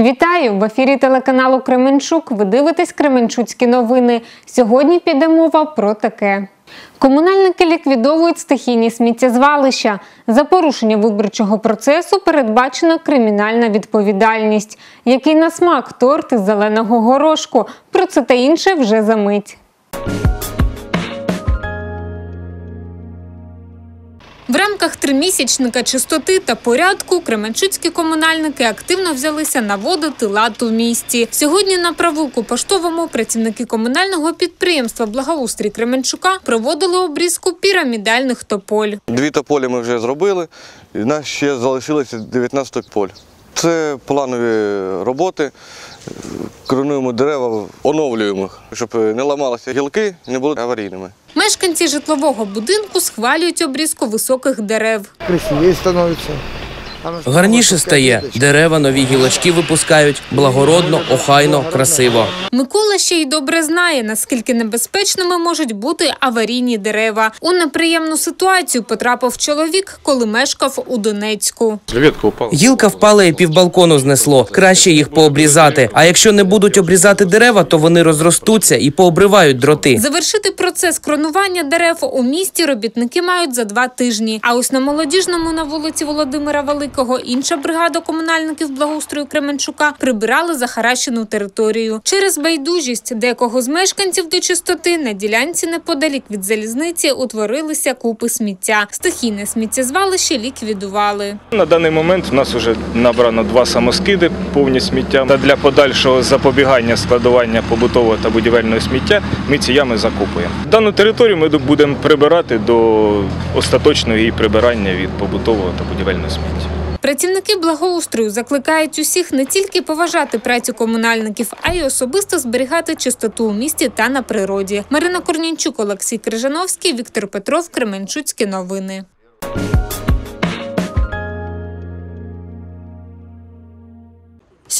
Вітаю в ефірі телеканалу Кременчук. Ви дивитесь Кременчуцькі новини. Сьогодні піде мова про таке. Комунальники ліквідовують стихійні сміттєзвалища. За порушення виборчого процесу передбачена кримінальна відповідальність. Який на смак торт із зеленого горошку. Про це та інше вже за мить. В рамках тримісячника чистоти та порядку кременчуцькі комунальники активно взялися наводити лад у місті. Сьогодні на провулку поштовому працівники комунального підприємства Благоустрій Кременчука проводили обрізку пірамідальних тополь. Дві тополі ми вже зробили, і в нас ще залишилося 19 поль. Це планові роботи. Коронуємо дерева, оновлюємо, їх, щоб не ламалися гілки, не були аварійними. Мешканці житлового будинку схвалюють обрізку високих дерев. красивее становится. Гарніше стає, дерева нові гілочки випускають, благородно, охайно, красиво. Микола ще й добре знає, наскільки небезпечними можуть бути аварійні дерева. У неприємну ситуацію потрапив чоловік, коли мешкав у Донецьку. Гілка впала і півбалкону знесло. Краще їх пообрізати. А якщо не будуть обрізати дерева, то вони розростуться і пообривають дроти. Завершити процес кронування дерев у місті робітники мають за два тижні. А ось на молодіжному на вулиці Володимира Великого інша бригада комунальників благоустрою Кременчука прибирали захаращену територію. Через байдужість декого з мешканців до чистоти на ділянці неподалік від залізниці утворилися купи сміття. Стихійне сміттєзвалище ліквідували. На даний момент у нас вже набрано два самоскиди повні сміття. Та для подальшого запобігання складування побутового та будівельного сміття ми ці ями закопуємо. Дану територію ми будемо прибирати до остаточного її прибирання від побутового та будівельного сміття. Працівники благоустрою закликають усіх не тільки поважати працю комунальників, а й особисто зберігати чистоту у місті та на природі. Марина Корнінчук, Олексій Крижановський, Віктор Петров, Кременчуцькі новини.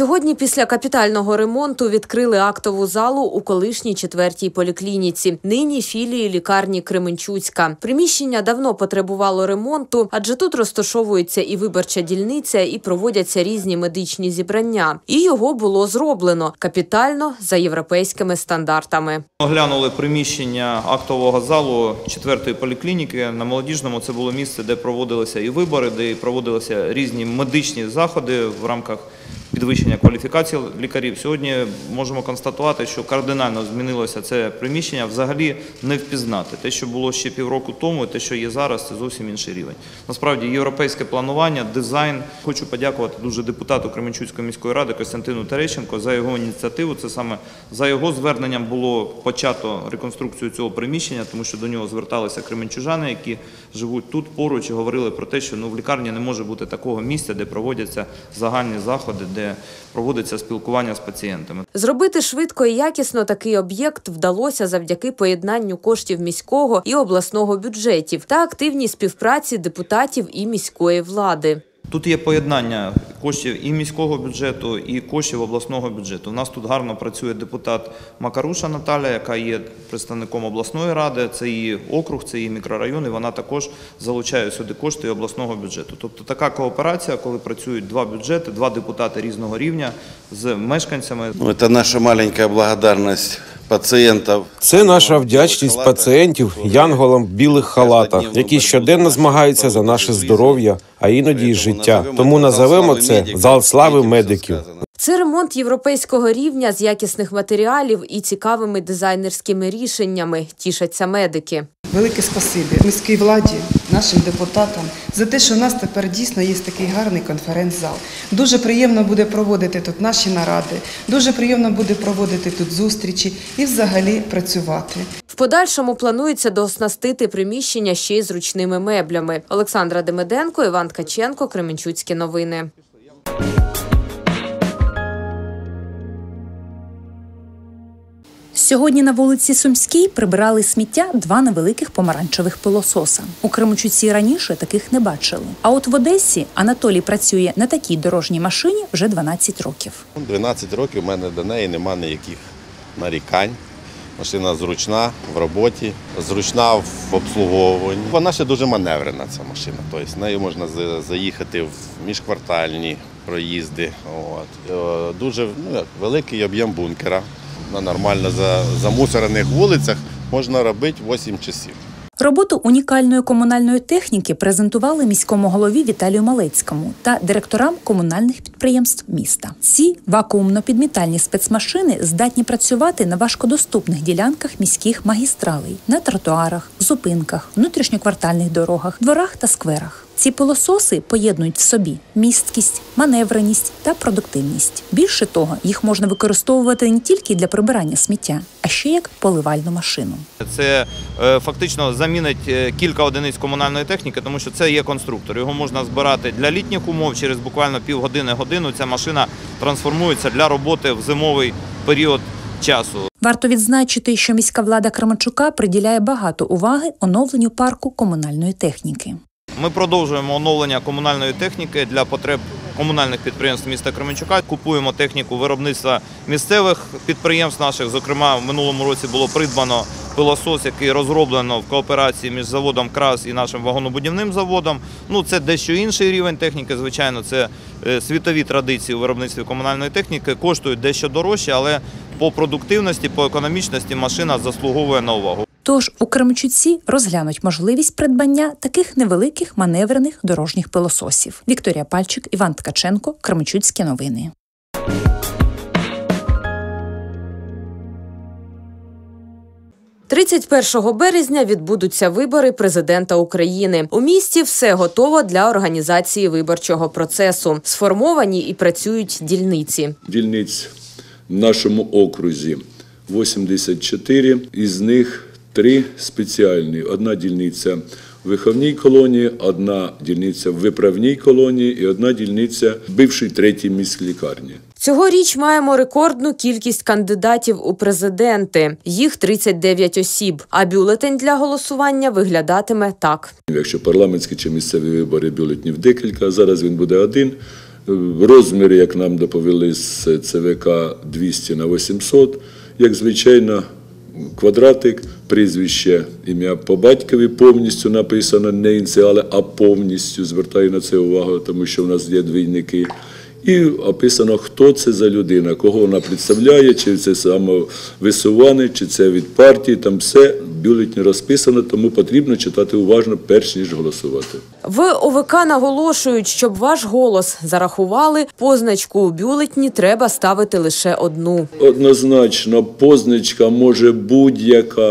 Сьогодні після капітального ремонту відкрили актову залу у колишній четвертій поліклініці. Нині філії лікарні Кременчуцька. Приміщення давно потребувало ремонту, адже тут розташовується і виборча дільниця, і проводяться різні медичні зібрання. І його було зроблено капітально за європейськими стандартами. Оглянули приміщення актового залу четвертої поліклініки. На молодіжному це було місце, де проводилися і вибори, де проводилися різні медичні заходи в рамках підвищення кваліфікації лікарів. Сьогодні можемо констатувати, що кардинально змінилося це приміщення. Взагалі не впізнати. Те, що було ще півроку тому, і те, що є зараз, це зовсім інший рівень. Насправді, європейське планування, дизайн. Хочу подякувати дуже депутату Кременчуцької міської ради Костянтину Терещенко за його ініціативу. Це саме за його зверненням було почато реконструкцію цього приміщення, тому що до нього зверталися кременчужани, які живуть тут поруч і говорили про те, що ну в лікарні не може бути такого місця, де проводяться загальні заходи, де проводиться спілкування з пацієнтами. Зробити швидко і якісно такий об'єкт вдалося завдяки поєднанню коштів міського і обласного бюджетів та активній співпраці депутатів і міської влади. Тут є поєднання коштів і міського бюджету, і коштів обласного бюджету. У нас тут гарно працює депутат Макаруша Наталя, яка є представником обласної ради. Це її округ, це її мікрорайон, і вона також залучає сюди кошти обласного бюджету. Тобто така кооперація, коли працюють два бюджети, два депутати різного рівня з мешканцями. Ну, Это наша маленькая благодарность пациентов. Це наша вдячність пацієнтів янголам в білих халатах, які щоденно змагаються за наше здоров'я, а іноді й життя. Тому називемо це зал слави медиків. Це ремонт європейського рівня з якісних матеріалів і цікавими дизайнерськими рішеннями. Тішаться медики. Велике спасибі міській владі, нашим депутатам за те, що у нас тепер дійсно є такий гарний конференц-зал. Дуже приємно буде проводити тут наші наради, дуже приємно буде проводити тут зустрічі і взагалі працювати. В подальшому планується дооснастити приміщення ще й зручними меблями. Олександра Демиденко, Іван Ткаченко, Кременчуцькі новини. Сьогодні на вулиці Сумській прибирали сміття два невеликих помаранчевих пилососа. У Кременчуці раніше таких не бачили. А от в Одесі Анатолій працює на такій дорожній машині вже 12 років. 12 років у мене до неї нема ніяких нарікань. Машина зручна в роботі, зручна в обслуговуванні. Вона ще дуже маневрена, ця машина. Тобто нею можна заїхати в міжквартальні проїзди. От. Е, Дуже ну, великий об'єм бункера. На нормально за- замусорених вулицях можна робити 8 часів. Роботу унікальної комунальної техніки презентували міському голові Віталію Малецькому та директорам комунальних підприємств міста. Ці вакуумно-підмітальні спецмашини здатні працювати на важкодоступних ділянках міських магістралей, на тротуарах, зупинках, внутрішньоквартальних дорогах, дворах та скверах. Ці пилососи поєднують в собі місткість, маневреність та продуктивність. Більше того, їх можна використовувати не тільки для прибирання сміття, а ще як поливальну машину. Це е, фактично замінить е, кілька одиниць комунальної техніки, тому що це є конструктор. Його можна збирати для літніх умов. Через буквально півгодини-годину ця машина трансформується для роботи в зимовий період часу. Варто відзначити, що міська влада Кременчука приділяє багато уваги оновленню парку комунальної техніки. Ми продовжуємо оновлення комунальної техніки для потреб комунальних підприємств міста Кременчука. Купуємо техніку виробництва місцевих підприємств наших. Зокрема, в минулому році було придбано пилосос, який розроблено в кооперації між заводом КРАС і нашим вагонобудівним заводом. Ну це дещо інший рівень техніки. Звичайно, це е, світові традиції у виробництві комунальної техніки. Коштують дещо дорожче, але по продуктивності, по економічності машина заслуговує на увагу. Тож у Кременчуці розглянуть можливість придбання таких невеликих маневрених дорожніх пилососів. Вікторія Пальчик, Іван Ткаченко, Кременчуцькі новини. – 31 березня відбудуться вибори президента України. У місті все готово для організації виборчого процесу. Сформовані і працюють дільниці. дільниць в нашому окрузі 84, із них три спеціальні. Одна дільниця в виховній колонії, одна дільниця в виправній колонії і одна дільниця в бившій третій міській лікарні. Цьогоріч маємо рекордну кількість кандидатів у президенти. Їх 39 осіб. А бюлетень для голосування виглядатиме так. Якщо парламентські чи місцеві вибори бюлетнів декілька, зараз він буде один. Розміри, як нам доповіли з ЦВК 200 на 800, як звичайно, квадратик, прізвище, ім'я по батькові повністю написано, не ініціали, а повністю. Звертаю на це увагу, тому що в нас є двійники. І описано, хто це за людина, кого вона представляє, чи це самовисуваний, чи це від партії. Там все бюлетні розписано, тому потрібно читати уважно, перш ніж голосувати. В ОВК наголошують, щоб ваш голос зарахували, позначку у бюлетні треба ставити лише одну. Однозначно, позначка може будь-яка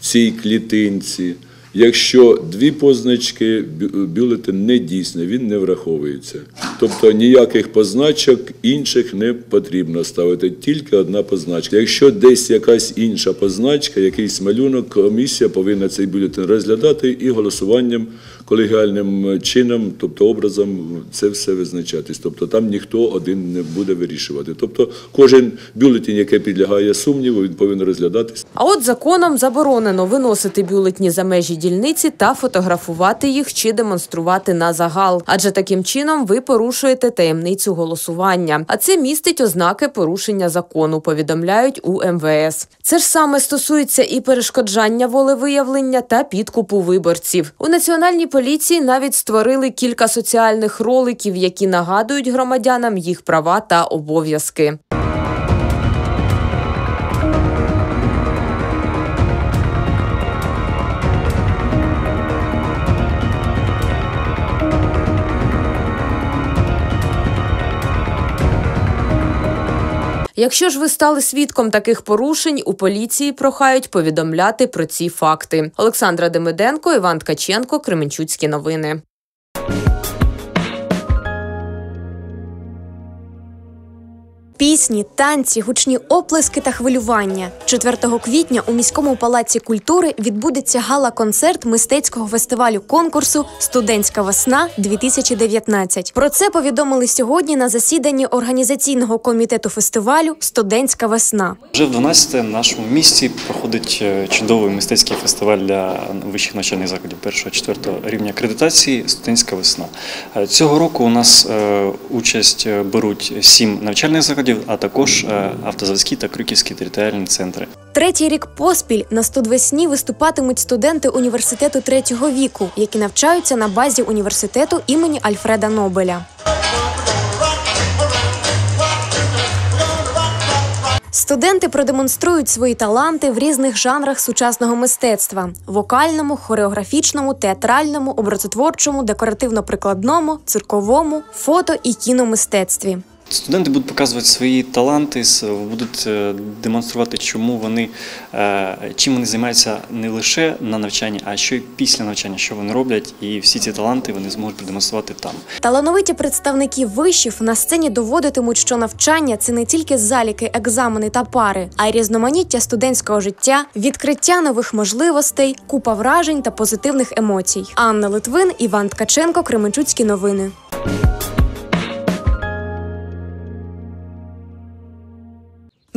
в цій клітинці. Якщо дві позначки, бю- бюлетень не дійсний, він не враховується. Тобто ніяких позначок інших не потрібно ставити, тільки одна позначка. Якщо десь якась інша позначка, якийсь малюнок, комісія повинна цей бюлетень розглядати і голосуванням колегіальним чином, тобто образом, це все визначатись. Тобто там ніхто один не буде вирішувати. Тобто кожен бюлетень, який підлягає сумніву, він повинен розглядатись. А от законом заборонено виносити бюлетні за межі дільниці та фотографувати їх чи демонструвати на загал. Адже таким чином ви порушуєте таємницю голосування. А це містить ознаки порушення закону, повідомляють у МВС. Це ж саме стосується і перешкоджання волевиявлення та підкупу виборців. У національній поліції навіть створили кілька соціальних роликів, які нагадують громадянам їх права та обов'язки. Якщо ж ви стали свідком таких порушень, у поліції прохають повідомляти про ці факти. Олександра Демиденко, Іван Ткаченко, Кременчуцькі новини. Пісні, танці, гучні оплески та хвилювання. 4 квітня у міському палаці культури відбудеться гала-концерт мистецького фестивалю конкурсу Студентська весна 2019 Про це повідомили сьогодні на засіданні організаційного комітету фестивалю Студентська весна. Вже в 12 нашому місті проходить е, чудовий мистецький фестиваль для вищих навчальних закладів 1-4 рівня акредитації Студентська весна. Е, Цього року у нас е, участь беруть сім навчальних закладів, заводів, а також е, автозаводські та крюківські територіальні центри. Третій рік поспіль на студвесні виступатимуть студенти університету третього віку, які навчаються на базі університету імені Альфреда Нобеля. Студенти продемонструють свої таланти в різних жанрах сучасного мистецтва: вокальному, хореографічному, театральному, образотворчому, декоративно-прикладному, цирковому, фото і кіномистецтві. Студенти будуть показувати свої таланти, будуть е, демонструвати, чому вони е, чим вони займаються не лише на навчанні, а що й після навчання, що вони роблять, і всі ці таланти вони зможуть продемонструвати там. Талановиті представники вишів на сцені доводитимуть, що навчання це не тільки заліки, екзамени та пари, а й різноманіття студентського життя, відкриття нових можливостей, купа вражень та позитивних емоцій. Анна Литвин, Іван Ткаченко, Кременчуцькі новини.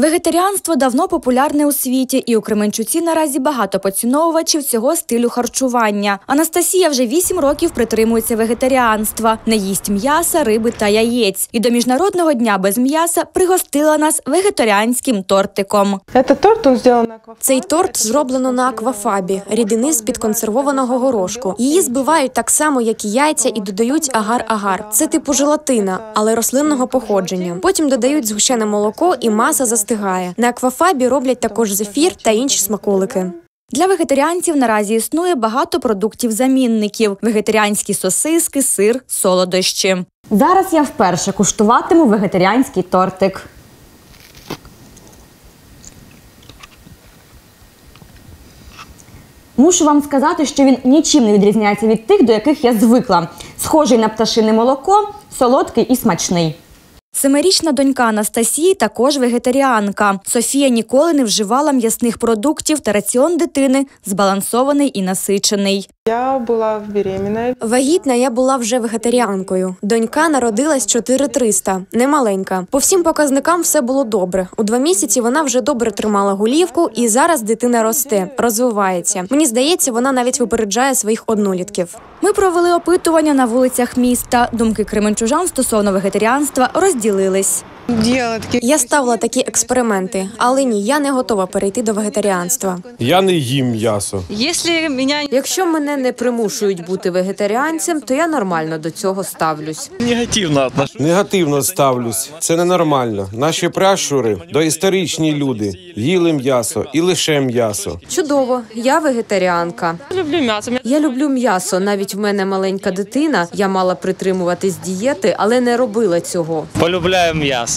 Вегетаріанство давно популярне у світі, і у Кременчуці наразі багато поціновувачів цього стилю харчування. Анастасія вже 8 років притримується вегетаріанства, не їсть м'яса, риби та яєць. І до міжнародного дня без м'яса пригостила нас вегетаріанським тортиком. Цей торт зроблено на аквафабі, рідини з підконсервованого горошку. Її збивають так само, як і яйця, і додають агар-агар. Це типу желатина, але рослинного походження. Потім додають згущене молоко і маса застигає. На аквафабі роблять також зефір та інші смаколики. Для вегетаріанців наразі існує багато продуктів-замінників: вегетаріанські сосиски, сир, солодощі. Зараз я вперше куштуватиму вегетаріанський тортик. Мушу вам сказати, що він нічим не відрізняється від тих, до яких я звикла. Схожий на пташине молоко, солодкий і смачний. Семирічна донька Анастасії також вегетаріанка. Софія ніколи не вживала м'ясних продуктів та раціон дитини збалансований і насичений. Я була беременна. Вагітна я була вже вегетаріанкою. Донька народилась 4300, немаленька. По всім показникам все було добре. У два місяці вона вже добре тримала голівку, і зараз дитина росте, розвивається. Мені здається, вона навіть випереджає своїх однолітків. Ми провели опитування на вулицях міста. Думки кременчужан стосовно вегетаріанства розділились. Я ставила такі експерименти, але ні, я не готова перейти до вегетаріанства. Я не їм м'ясо. Якщо мене не примушують бути вегетаріанцем, то я нормально до цього ставлюсь. Негативно Негативно ставлюсь. Це ненормально. Наші пращури доісторичні люди. Їли м'ясо і лише м'ясо. Чудово, я вегетаріанка. Люблю м'ясо. Я люблю м'ясо. Навіть в мене маленька дитина. Я мала притримуватись дієти, але не робила цього. Полюбляю м'ясо.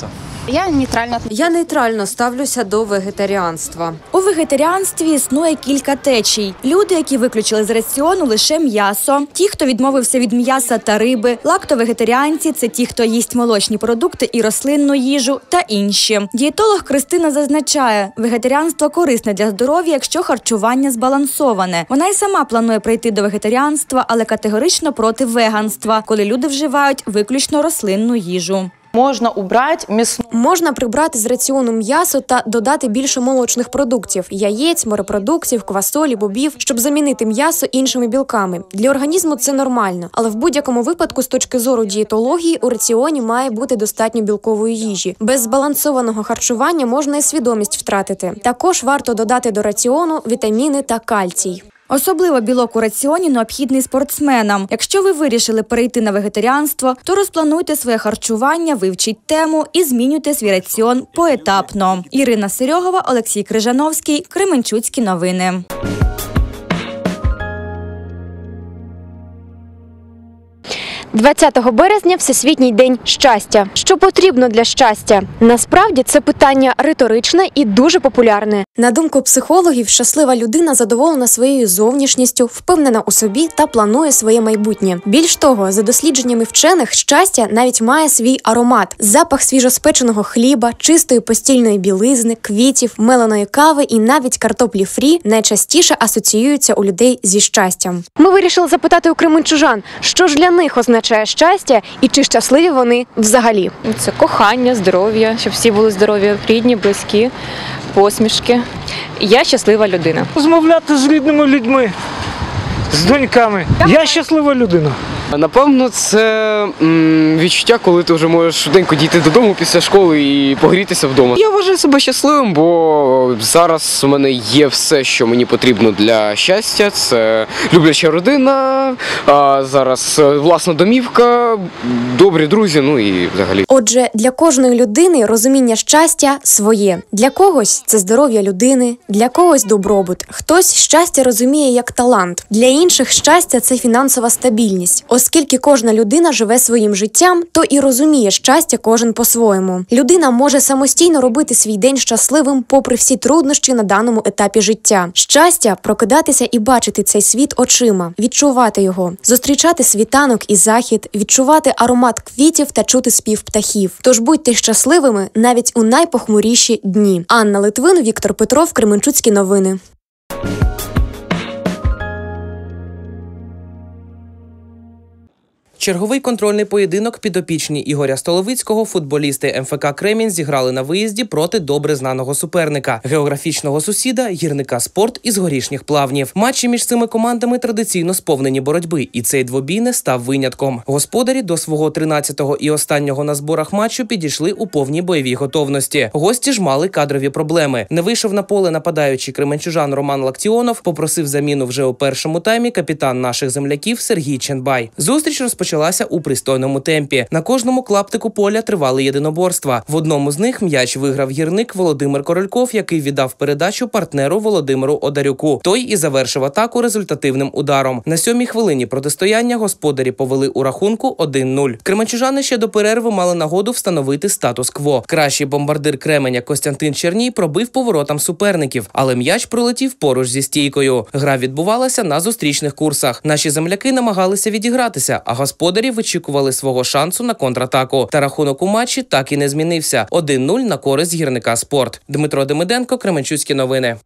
Я нейтральна. Я нейтрально ставлюся до вегетаріанства. У вегетаріанстві існує кілька течій. Люди, які виключили з раціону лише м'ясо, ті, хто відмовився від м'яса та риби, лактовегетаріанці це ті, хто їсть молочні продукти і рослинну їжу, та інші. Дієтолог Кристина зазначає, вегетаріанство корисне для здоров'я, якщо харчування збалансоване. Вона й сама планує прийти до вегетаріанства, але категорично проти веганства, коли люди вживають виключно рослинну їжу. Можна убрати м'ясну. Можна прибрати з раціону м'ясо та додати більше молочних продуктів: яєць, морепродуктів, квасолі, бобів, щоб замінити м'ясо іншими білками. Для організму це нормально, але в будь-якому випадку, з точки зору дієтології, у раціоні має бути достатньо білкової їжі. Без збалансованого харчування можна і свідомість втратити. Також варто додати до раціону вітаміни та кальцій. Особливо білок у раціоні необхідний спортсменам. Якщо ви вирішили перейти на вегетаріанство, то розплануйте своє харчування, вивчіть тему і змінюйте свій раціон поетапно. Ірина Серьогова, Олексій Крижановський, Кременчуцькі новини. – 20 березня Всесвітній день щастя. Що потрібно для щастя? Насправді це питання риторичне і дуже популярне. На думку психологів, щаслива людина задоволена своєю зовнішністю, впевнена у собі та планує своє майбутнє. Більш того, за дослідженнями вчених, щастя навіть має свій аромат: запах свіжоспеченого хліба, чистої постільної білизни, квітів, меленої кави і навіть картоплі фрі найчастіше асоціюються у людей зі щастям. Ми вирішили запитати у кременчужан, що ж для них означає щастя і чи щасливі вони взагалі. Це кохання, здоров'я, щоб всі були здорові, рідні, близькі, посмішки. Я щаслива людина. Розмовляти з рідними людьми, з доньками. Я щаслива людина. Напевно, це відчуття, коли ти вже можеш швиденько дійти додому після школи і погрітися вдома. Я вважаю себе щасливим, бо зараз у мене є все, що мені потрібно для щастя. Це любляча родина, а зараз е, власна домівка, добрі друзі, ну і взагалі. Отже, для кожної людини розуміння щастя своє. Для когось це здоров'я людини, для когось добробут. Хтось щастя розуміє як талант. Для інших щастя це фінансова стабільність. Оскільки кожна людина живе своїм життям, то і розуміє щастя кожен по-своєму. Людина може самостійно робити свій день щасливим, попри всі труднощі на даному етапі життя. Щастя прокидатися і бачити цей світ очима, відчувати його, зустрічати світанок і захід, відчувати аромат квітів та чути спів птахів. Тож будьте щасливими навіть у найпохмуріші дні. Анна Литвин, Віктор Петров, Кременчуцькі новини. Черговий контрольний поєдинок підопічні Ігоря Столовицького футболісти МФК Кремінь зіграли на виїзді проти добре знаного суперника географічного сусіда гірника спорт із горішніх плавнів. Матчі між цими командами традиційно сповнені боротьби, і цей двобій не став винятком. Господарі до свого 13-го і останнього на зборах матчу підійшли у повній бойовій готовності. Гості ж мали кадрові проблеми. Не вийшов на поле нападаючий кременчужан Роман Лактіонов, попросив заміну вже у першому таймі капітан наших земляків Сергій Ченбай. Зустріч розпочалася у пристойному темпі. На кожному клаптику поля тривали єдиноборства. В одному з них м'яч виграв гірник Володимир Корольков, який віддав передачу партнеру Володимиру Одарюку. Той і завершив атаку результативним ударом. На сьомій хвилині протистояння господарі повели у рахунку 1-0. Кременчужани ще до перерви мали нагоду встановити статус-кво. Кращий бомбардир Кременя Костянтин Черній пробив поворотам суперників, але м'яч пролетів поруч зі стійкою. Гра відбувалася на зустрічних курсах. Наші земляки намагалися відігратися, а господарі вичікували свого шансу на контратаку. Та рахунок у матчі так і не змінився. 1-0 на користь гірника спорт. Дмитро Демиденко, Кременчуцькі новини.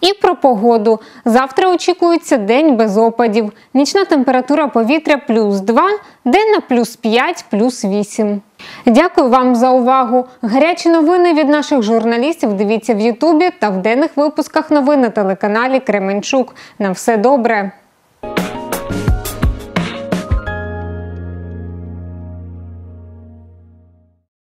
І про погоду. Завтра очікується день без опадів. Нічна температура повітря плюс 2, денна плюс 5, плюс 8. Дякую вам за увагу. Гарячі новини від наших журналістів дивіться в Ютубі та в денних випусках новин на телеканалі Кременчук. На все добре.